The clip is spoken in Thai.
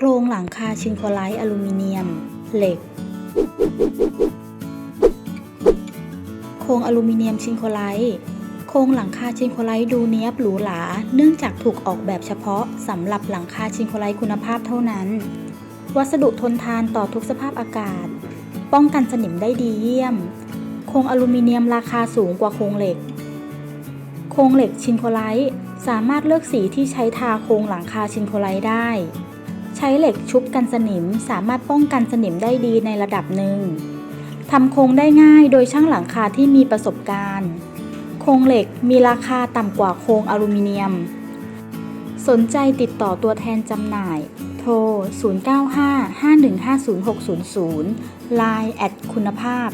โครงหลังคาชินโคไลท์อลูมิเนียม เหล็ก โครงอลูมิเนียมชินโคไลท์โครงหลังคาชินโคไลท์ดูเนี้ยบหรูหรา เนื่องจากถูกออกแบบเฉพาะสำหรับหลังคาชินโคไลท์คุณภาพเท่านั้น วัสดุทนทานต่อทุกสภาพอากาศ ป้องกันสนิมได้ดีเยี่ยม โครงอลูมิเนียมราคาสูงกว่าโครงเหล็ก โครงเหล็กชินโคไลท์สามารถเลือกสีที่ใช้ทาโครงหลังคาชินโคไลท์ได้ ใช้เหล็กชุบกันสนิมสามารถป้องกันสนิมได้ดีในระดับหนึ่งทำโครงได้ง่ายโดยช่างหลังคาที่มีประสบการณ์ โครงเหล็กมีราคาต่ำกว่าโครงอลูมิเนียม สนใจติดต่อตัวแทนจำหน่าย โทร 0955150600 Line แอดคุณภาพ